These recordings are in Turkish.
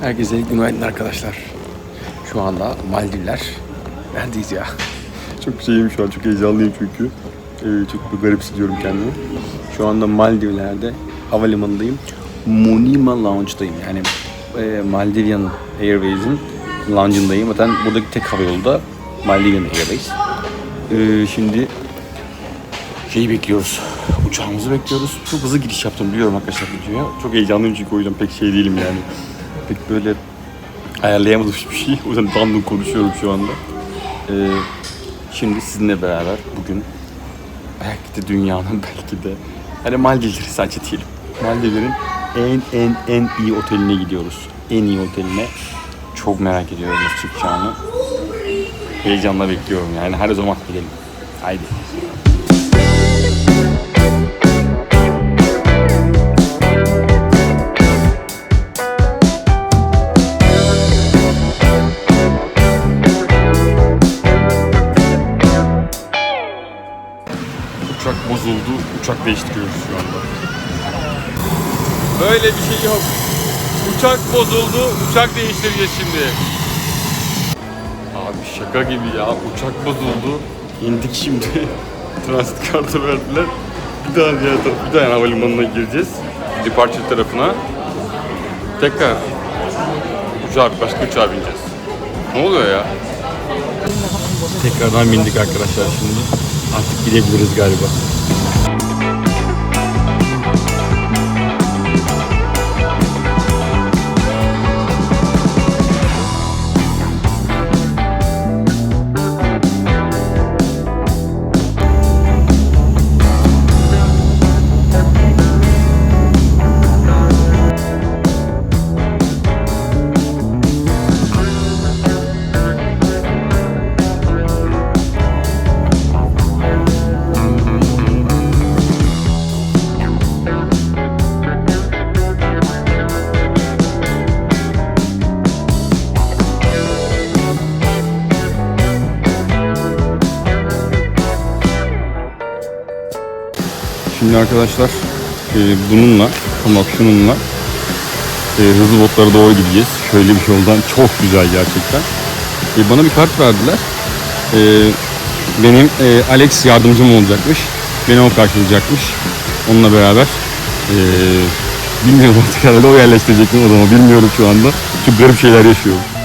Herkese günaydın arkadaşlar. Şu anda Maldivler. Neredeyiz ya? Çok şeyim şu an, çok heyecanlıyım çünkü. Ee, çok garip hissediyorum kendimi. Şu anda Maldivler'de havalimanındayım. Monima Lounge'dayım. Yani e, Maldivian Airways'in lounge'ındayım. Zaten buradaki tek havayolu da Maldivian Airways. Ee, şimdi şeyi bekliyoruz. Uçağımızı bekliyoruz. Çok hızlı giriş yaptım biliyorum arkadaşlar videoya. Çok heyecanlıyım çünkü o yüzden pek şey değilim yani. Pek böyle ayarlayamadım hiçbir şey. O yüzden random konuşuyorum şu anda. Ee, şimdi sizinle beraber bugün belki de dünyanın belki de hani Maldivleri sadece diyelim. Maldivlerin en en en iyi oteline gidiyoruz. En iyi oteline. Çok merak ediyorum nasıl çıkacağını. Heyecanla bekliyorum yani her zaman gidelim. Haydi. Uçak değiştiriyoruz şu anda. Böyle bir şey yok. Uçak bozuldu. Uçak değiştireceğiz şimdi. Abi şaka gibi ya. Uçak bozuldu. İndik şimdi. Transit kartı verdiler. Bir daha diğer taraf, bir daha havalimanına gireceğiz. Departure tarafına. Tekrar uçağa, başka uçağa bineceğiz. Ne oluyor ya? Tekrardan bindik arkadaşlar şimdi. Artık gidebiliriz galiba. Şimdi arkadaşlar e, bununla ama şununla e, hızlı botlara doğru gideceğiz. Şöyle bir yoldan çok güzel gerçekten. E, bana bir kart verdiler. E, benim e, Alex yardımcım olacakmış. Beni o karşılayacakmış. Onunla beraber e, bilmiyorum artık herhalde o yerleştirecek mi o zaman bilmiyorum şu anda. Çok garip şeyler yaşıyorum.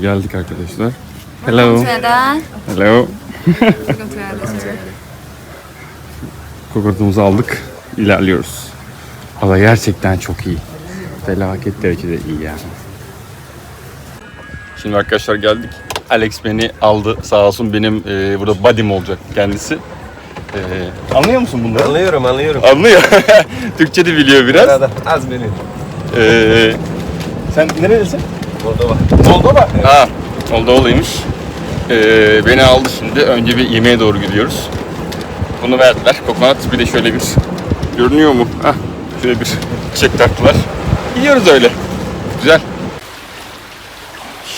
Geldik arkadaşlar. Hello. Hello. Kokortumuzu aldık. İlerliyoruz. Ada gerçekten çok iyi. Felaket derecede iyi yani. Şimdi arkadaşlar geldik. Alex beni aldı sağ olsun benim e, burada buddy'm olacak kendisi. E, anlıyor musun bunları? Anlıyorum anlıyorum. Anlıyor. Türkçe de biliyor biraz. Arada az biliyorum. E, sen nerelisin? Moldova. Moldova. Ha, Moldova'lıymış. Ee, beni aldı şimdi. Önce bir yemeğe doğru gidiyoruz. Bunu verdiler. Kokonat bir de şöyle bir görünüyor mu? Hah, şöyle bir çiçek taktılar. Yiyoruz öyle. Güzel.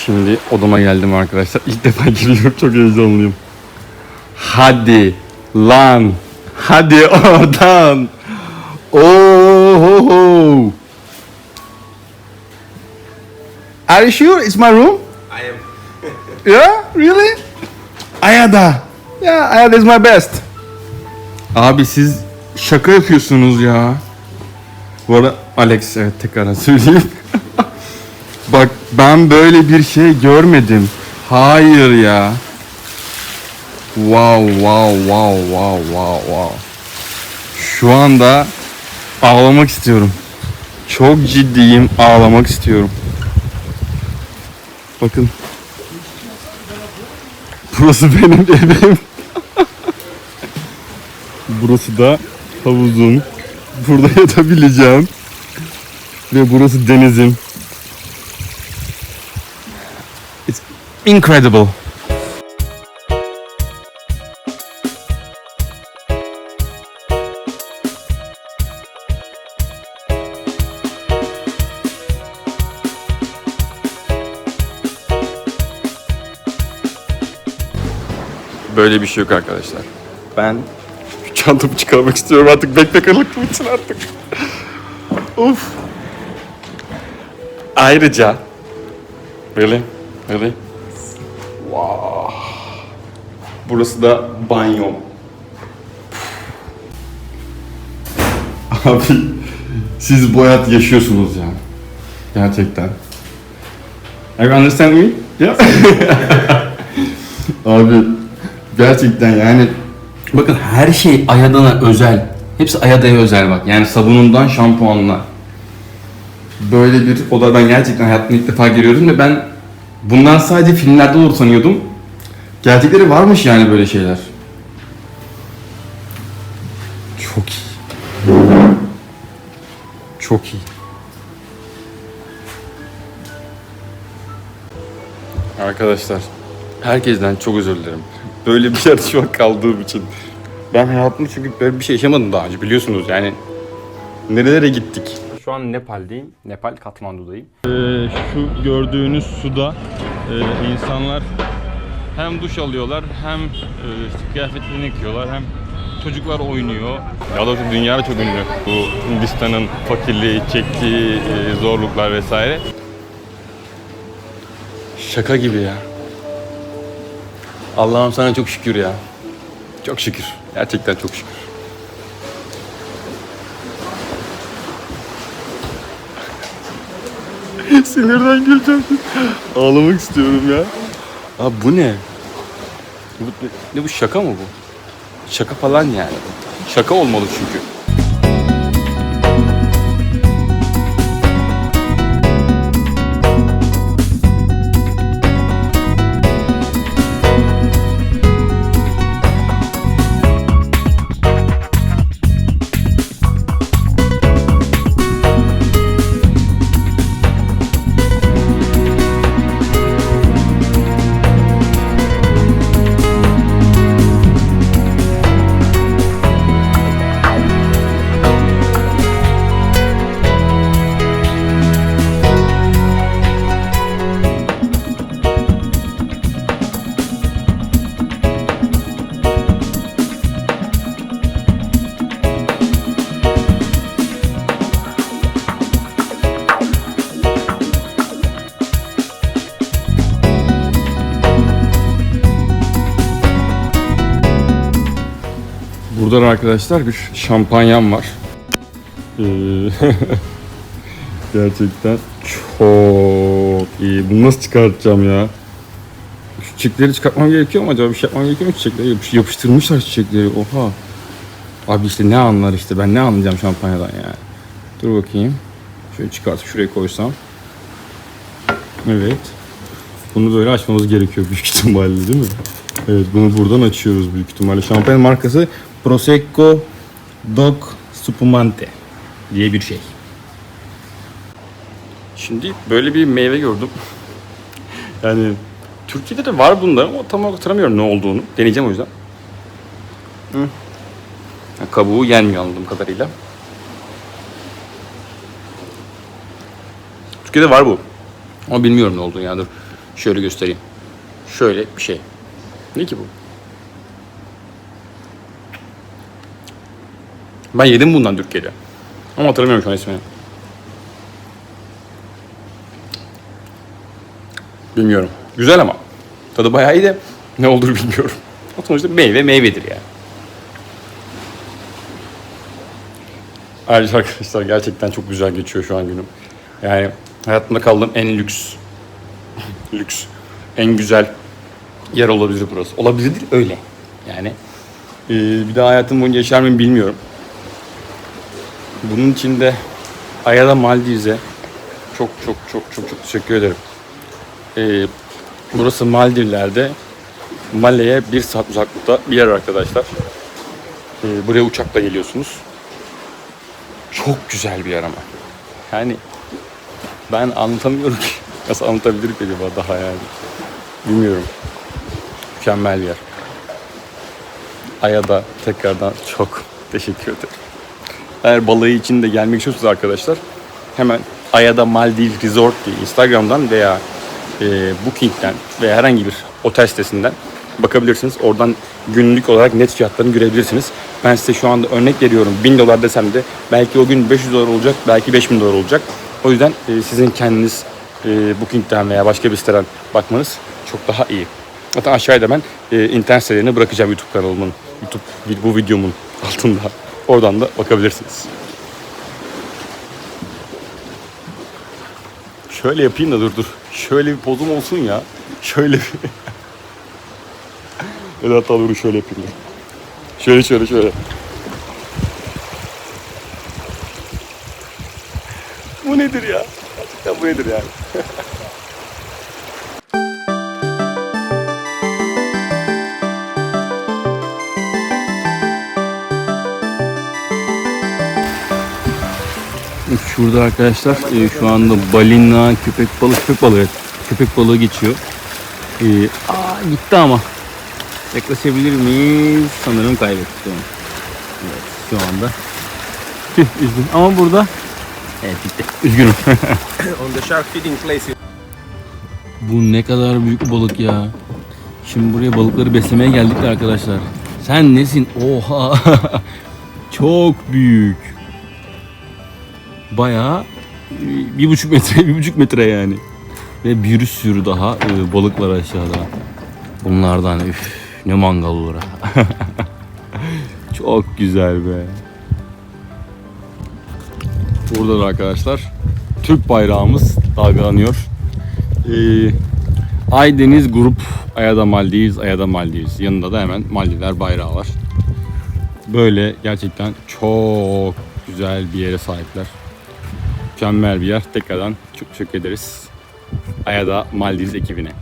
Şimdi odama geldim arkadaşlar. İlk defa giriyorum. Çok heyecanlıyım. Hadi lan. Hadi oradan. Oh. Are you sure it's my room? I am. Yeah, really? Ayada. Yeah, Ayada is my best. Abi siz şaka yapıyorsunuz ya. Bu arada Alex evet tekrar söyleyeyim. Bak ben böyle bir şey görmedim. Hayır ya. Wow wow wow wow wow wow. Şu anda ağlamak istiyorum. Çok ciddiyim ağlamak istiyorum. Bakın. Burası benim evim. Burası da havuzum. Burada yatabileceğim. Ve burası denizim. It's incredible. Böyle bir şey yok arkadaşlar. Ben çantamı çıkarmak istiyorum artık. Backpackerlık bitsin artık. Uf. Ayrıca Really? Really? Wow. Burası da banyo. Abi siz bu hayat yaşıyorsunuz yani. Gerçekten. You understand me? Yeah. Abi gerçekten yani bakın her şey Ayada'na özel. Hepsi Ayada'ya özel bak. Yani sabunundan şampuanla. Böyle bir oda ben gerçekten hayatımda ilk defa görüyorum ve ben bundan sadece filmlerde olur sanıyordum. Gerçekleri varmış yani böyle şeyler. Çok iyi. Çok iyi. Arkadaşlar, herkesten çok özür dilerim. Böyle bir an kaldığım için. Ben hayatımda çünkü böyle bir şey yaşamadım daha önce biliyorsunuz yani. Nerelere gittik? Şu an Nepal'deyim. Nepal, Katmandu'dayım. Ee, şu gördüğünüz suda e, insanlar hem duş alıyorlar hem e, işte kıyafetlerini yıkıyorlar hem çocuklar oynuyor. Ya da dünyada çok ünlü bu Hindistan'ın fakirliği, çektiği e, zorluklar vesaire. Şaka gibi ya. Allah'ım sana çok şükür ya. Çok şükür. Gerçekten çok şükür. Sinirden güleceğim. Ağlamak istiyorum ya. Abi bu ne? Bu, ne, ne bu şaka mı bu? Şaka falan yani. Şaka olmalı çünkü. Burada da arkadaşlar bir şampanyam var. Ee, Gerçekten çok iyi. Bunu nasıl çıkartacağım ya? Şu çiçekleri çıkartmam gerekiyor mu acaba? Bir şey yapmam gerekiyor mu çiçekleri? Yapış- Yapıştırmışlar çiçekleri. Oha. Abi işte ne anlar işte. Ben ne anlayacağım şampanyadan yani. Dur bakayım. Şöyle çıkartıp şuraya koysam. Evet. Bunu böyle açmamız gerekiyor büyük ihtimalle değil mi? Evet bunu buradan açıyoruz büyük ihtimalle. Şampanya markası Prosecco Doc Spumante diye bir şey. Şimdi böyle bir meyve gördüm. Yani Türkiye'de de var bunda ama tam olarak hatırlamıyorum ne olduğunu. Deneyeceğim o yüzden. Hı. Kabuğu yenmiyor anladığım kadarıyla. Türkiye'de var bu. Ama bilmiyorum ne olduğunu ya. Dur şöyle göstereyim. Şöyle bir şey. Ne ki bu? Ben yedim bundan Türkiye'de. Ama hatırlamıyorum şu an ismini. Bilmiyorum. Güzel ama. Tadı bayağı iyi de ne olur bilmiyorum. O sonuçta meyve meyvedir yani. Ayrıca arkadaşlar gerçekten çok güzel geçiyor şu an günüm. Yani hayatımda kaldığım en lüks, lüks, en güzel yer olabilir burası. Olabilir değil, öyle. Yani e, bir daha hayatım boyunca yaşar mıyım bilmiyorum. Bunun için de Ayala Maldives'e çok çok çok çok çok teşekkür ederim. Ee, burası Maldivler'de. Male'ye bir saat uzaklıkta bir yer arkadaşlar. Ee, buraya uçakla geliyorsunuz. Çok güzel bir yer ama. Yani ben anlatamıyorum ki. Nasıl anlatabilirim acaba daha yani. Bilmiyorum. Mükemmel bir yer. Aya da tekrardan çok teşekkür ederim. Eğer balayı için de gelmek istiyorsanız arkadaşlar hemen Ayada Maldiv Resort diye Instagram'dan veya e, Booking'den veya herhangi bir otel sitesinden bakabilirsiniz. Oradan günlük olarak net fiyatlarını görebilirsiniz. Ben size şu anda örnek veriyorum. 1000 dolar desem de belki o gün 500 dolar olacak, belki 5000 dolar olacak. O yüzden e, sizin kendiniz e, Booking'den veya başka bir siteden bakmanız çok daha iyi. Zaten aşağıda ben e, internet sitelerini bırakacağım YouTube kanalımın, YouTube bu videomun altında. Oradan da bakabilirsiniz. Şöyle yapayım da dur dur. Şöyle bir pozum olsun ya. Şöyle bir... ya hatta dur şöyle yapayım. da. Şöyle şöyle şöyle. bu nedir ya? Gerçekten bu nedir yani? Şurada arkadaşlar e, şu anda balina, köpek balığı, köpek balığı, evet. köpek balığı geçiyor. E, aa gitti ama. Yaklaşabilir miyiz? Sanırım kaybettik onu. Evet şu anda. Tüh üzgün ama burada. Evet gitti. Üzgünüm. on the shark feeding place. Bu ne kadar büyük bir balık ya. Şimdi buraya balıkları beslemeye geldik de arkadaşlar. Sen nesin? Oha. Çok büyük. Bayağı e, bir buçuk metre, bir buçuk metre yani. Ve bir sürü daha e, balık aşağıda. Bunlardan üf ne mangal olur ha. Çok güzel be. Burada da arkadaşlar Türk bayrağımız dalgalanıyor. Ee, Aydeniz Grup Ayada Maldives, Ayada Maldives. Yanında da hemen Maldivler bayrağı var. Böyle gerçekten çok güzel bir yere sahipler. Mükemmel bir yer. Tekrardan çok teşekkür ederiz. Ayada Maldives ekibine.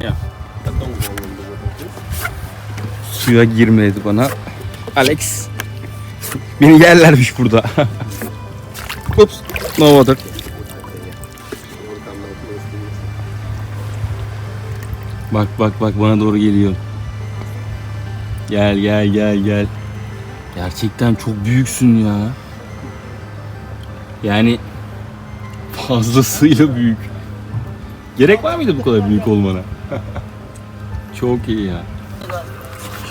Ya. Suya girmedi bana. Alex. Beni yerlermiş burada. Ups. No water. Bak bak bak bana doğru geliyor. Gel gel gel gel. Gerçekten çok büyüksün ya. Yani fazlasıyla büyük. Gerek var mıydı bu kadar büyük olmana? çok iyi ya.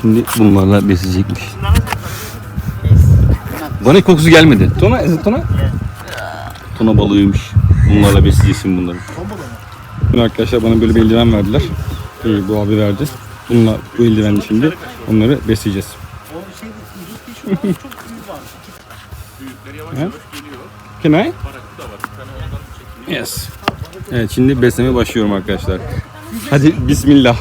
Şimdi bunlarla besleyecekmiş. Bana kokusu gelmedi. Tona, is it tona? Tona balığıymış. Bunlarla besleyeceksin bunları. Dün arkadaşlar bana böyle bir eldiven verdiler. Ee, bu abi verdi. Bununla bu eldivenle şimdi onları besleyeceğiz. Can I? Yes. Evet şimdi beslemeye başlıyorum arkadaşlar. Hadi bismillah.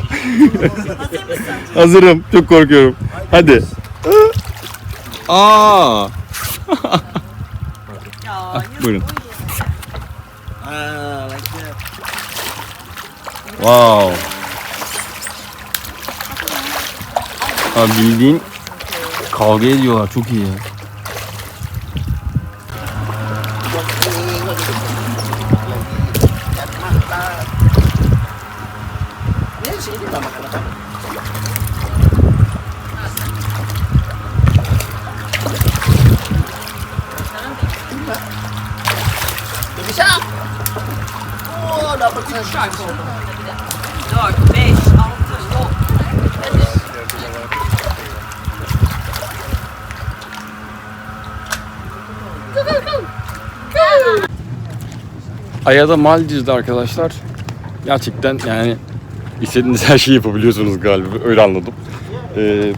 Hazırım. Çok korkuyorum. Hadi. Aa. Ah, buyurun. Wow. Abi bildiğin kavga ediyorlar. Çok iyi ya. Dört, beş, altı, yok. Ayada Maldiv'de arkadaşlar gerçekten yani istediğiniz her şeyi yapabiliyorsunuz galiba öyle anladım. Ee,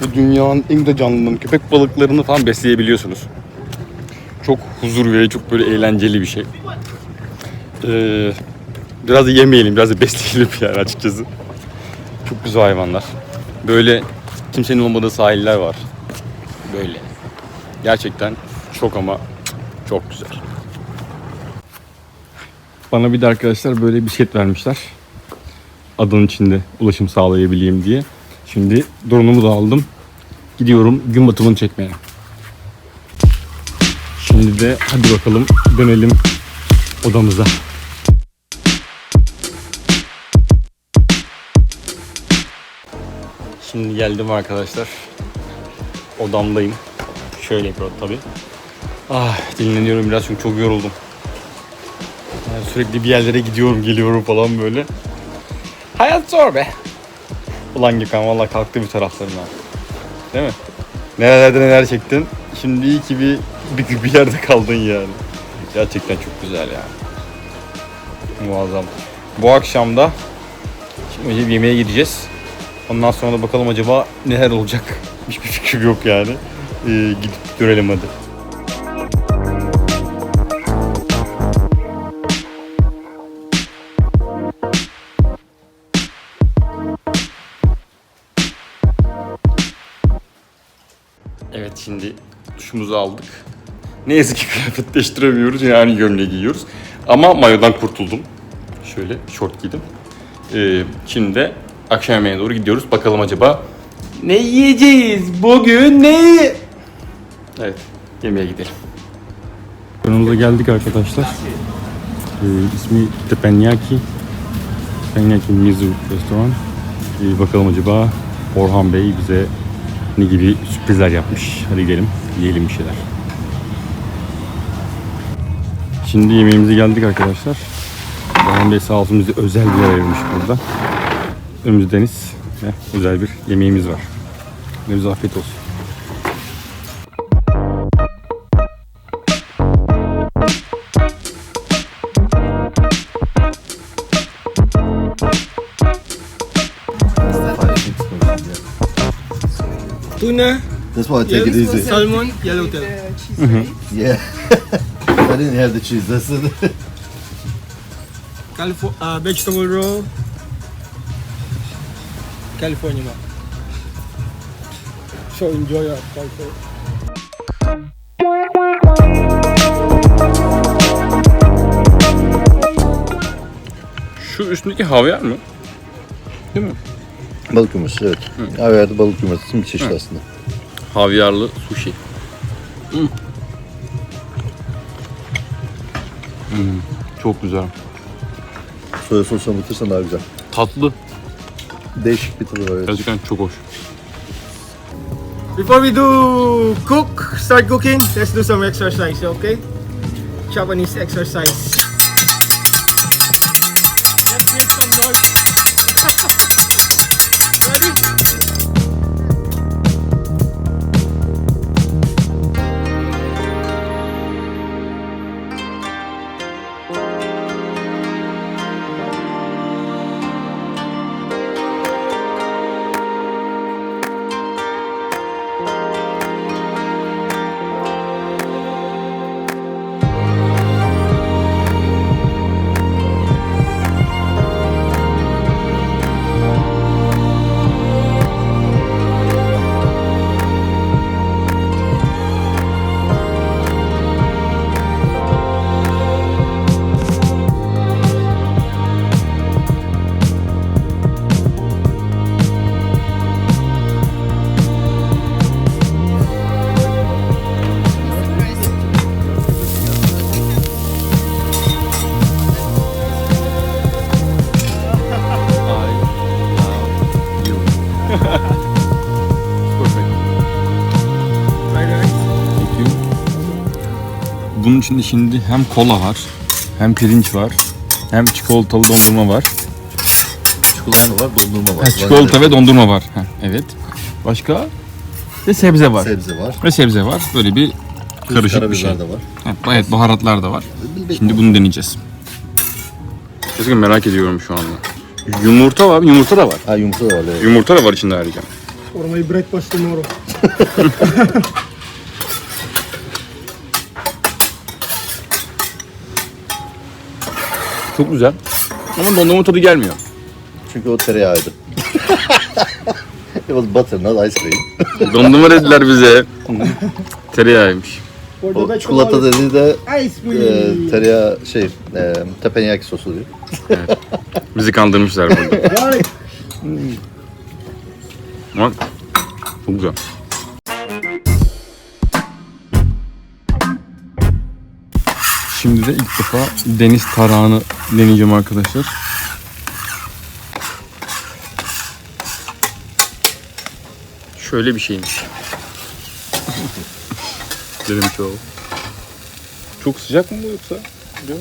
bu dünyanın en güzel canlılarını, köpek balıklarını falan besleyebiliyorsunuz. Çok huzur verici, çok böyle eğlenceli bir şey. Ee, biraz da yemeyelim, biraz da besleyelim yani açıkçası. Çok güzel hayvanlar. Böyle kimsenin olmadığı sahiller var. Böyle. Gerçekten çok ama çok güzel. Bana bir de arkadaşlar böyle bisiklet vermişler. Adanın içinde ulaşım sağlayabileyim diye. Şimdi drone'umu da aldım. Gidiyorum gün batımını çekmeye. Şimdi de hadi bakalım dönelim odamıza. Şimdi geldim arkadaşlar. Odamdayım. Şöyle bir tabii. Ah dinleniyorum biraz çünkü çok yoruldum. Yani sürekli bir yerlere gidiyorum geliyorum falan böyle. Hayat zor be. Ulan Gökhan valla kalktı bir taraflarına. Değil mi? Nerelerde neler çektin. Şimdi iyi ki bir, bir, bir yerde kaldın yani. Gerçekten çok güzel yani. Muazzam. Bu akşam da şimdi önce bir yemeğe gideceğiz. Ondan sonra da bakalım acaba neler olacak. Hiçbir fikrim yok yani. Ee, gidip görelim hadi. Duşumuzu aldık. Ne yazık ki kıyafet değiştiremiyoruz yani gömleği giyiyoruz. Ama mayodan kurtuldum. Şöyle şort giydim. Ee, şimdi akşam yemeğine doğru gidiyoruz. Bakalım acaba ne yiyeceğiz bugün ne? Evet yemeğe gidelim. Yanımıza geldik arkadaşlar. Ee, ismi Tepenyaki. Tepenyaki Mizu Restoran. Ee, bakalım acaba Orhan Bey bize ne gibi sürprizler yapmış. Hadi gidelim yiyelim bir şeyler. Şimdi yemeğimize geldik arkadaşlar. Orhan Bey sağ olsun bize özel bir yer ayırmış burada. Önümüzde deniz ve özel bir yemeğimiz var. Önümüze afiyet olsun. Tuna, That's why I take it easy. salmon, yellowtail. Yeah. I didn't have the cheese. That's it. Califo- uh, vegetable roll. California ba? So enjoy your culture. Şu üstündeki havyar mı? Değil mi? balık yumurtası evet. Havyarda balık yumurtasının bir çeşit aslında. Havyarlı sushi. Hmm. Çok güzel. Soya sosuna batırsan daha güzel. Tatlı. Değişik bir tadı var evet. Gerçekten çok hoş. Before we do cook, start cooking, let's do some exercise, okay? Japanese exercise. Bunun içinde şimdi hem kola var, hem pirinç var, hem çikolatalı dondurma var. Çikolata var, dondurma var. Ha, çikolata ve dondurma var. Ha, evet. Başka? Ve sebze var. Sebze var. Ve sebze var. Böyle bir karışık bir şey. De var. Ha, evet baharatlar da var. Şimdi bunu deneyeceğiz. Gerçekten merak ediyorum şu anda. Yumurta var, yumurta da var. Ha yumurta da var evet. Yumurta da var içinde ayrıca. For my breakfast tomorrow. Çok güzel. Ama dondurma tadı gelmiyor. Çünkü o tereyağıydı. It was butter, not ice cream. Dondurma dediler bize. Tereyağıymış. O çikolata dediği de Ice e, cream. tereyağı şey e, teppanyaki sosu diyor. Bizi kandırmışlar burada. Ama çok güzel. Şimdi de ilk defa deniz tarağını deneyeceğim arkadaşlar. Şöyle bir şeymiş. Denemiş o. Çok sıcak mı bu yoksa? Yok.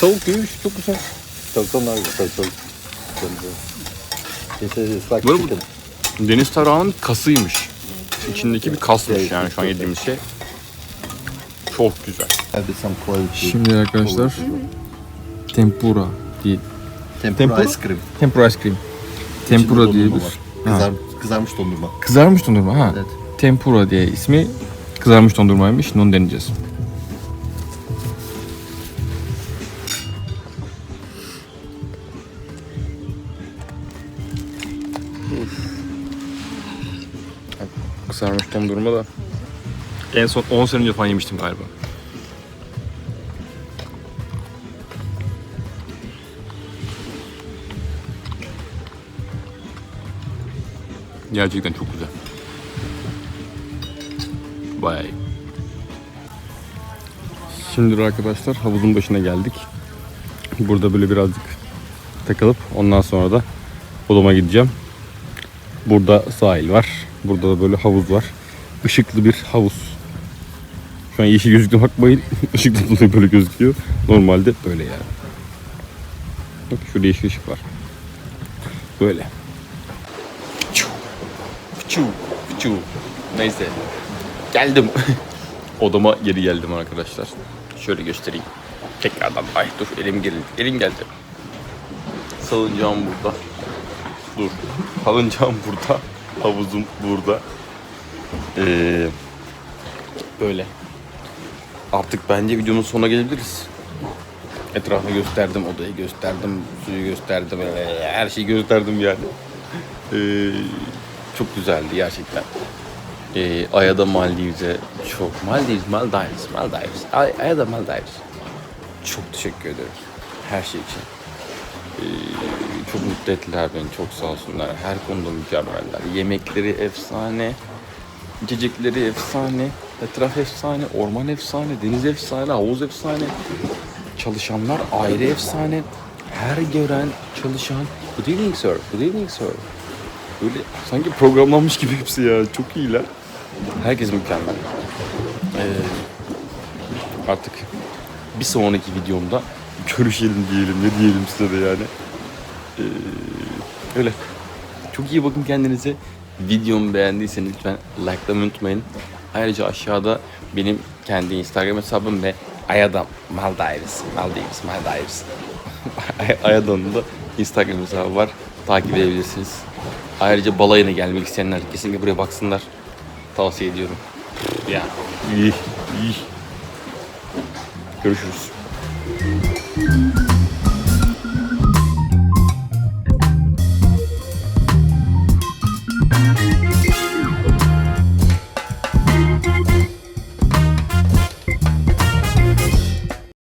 Tavuk gibi bir şey, çok güzel. Tavuktan daha güzel. Tavuk. It's, it's like Böyle- chicken. Deniz tarağının kasıymış. İçindeki bir kasmış yani şu an yediğimiz şey. Çok güzel. Have some quality. Şimdi arkadaşlar tempura diye Tempura, Tempura? ice cream. tempura ice cream. Tempura İçinde diye dondurma bir var. Kızar, kızarmış dondurma. kızarmış dondurma ha. Evet. Tempura diye ismi kızarmış dondurmaymış. Onu deneyeceğiz. Kızarmış dondurma da en son 10 sene önce falan yemiştim galiba. Gerçekten çok güzel. İyi. Şimdi arkadaşlar havuzun başına geldik. Burada böyle birazcık takılıp ondan sonra da odama gideceğim. Burada sahil var. Burada da böyle havuz var. Işıklı bir havuz. Şu an yeşil gözüktü bakmayın. Işıklı dolayı böyle gözüküyor. Normalde böyle yani. Bak şurada yeşil ışık var. Böyle. Fıçu, fıçu. Neyse. Geldim. Odama geri geldim arkadaşlar. Şöyle göstereyim. Tekrardan. Ay dur elim geldi. Elim geldi. Salıncağım burada. Dur. Salıncağım burada. Havuzum burada. Ee, böyle. Artık bence videonun sonuna gelebiliriz. Etrafı gösterdim, odayı gösterdim, suyu gösterdim, ee, her şeyi gösterdim yani. Ee, çok güzeldi gerçekten. Ee, Aya'da Maldives'e çok Maldives, Maldives, Maldives, Ay, Aya'da Maldives. Çok teşekkür ederim her şey için. Ee, çok mutlu ettiler beni, çok sağ olsunlar. Her konuda mükemmeller. Yemekleri efsane, içecekleri efsane, etraf efsane, orman efsane, deniz efsane, havuz efsane. Çalışanlar ayrı efsane. Her gören çalışan, good evening sir, good evening sir. Böyle sanki programlanmış gibi hepsi ya. Çok iyiler. Herkes mükemmel. Ee, artık bir sonraki videomda görüşelim diyelim. Ne diyelim size de yani. Ee, öyle. Çok iyi bakın kendinize. Videomu beğendiyseniz lütfen likelamayı unutmayın. Ayrıca aşağıda benim kendi Instagram hesabım ve Ayadam Maldives, Maldives, Maldives. Ay- Ayadam'ın da Instagram hesabı var. Takip edebilirsiniz. Ayrıca balayına gelmek isteyenler kesinlikle buraya baksınlar. Tavsiye ediyorum. Ya iyi, iyi. Görüşürüz.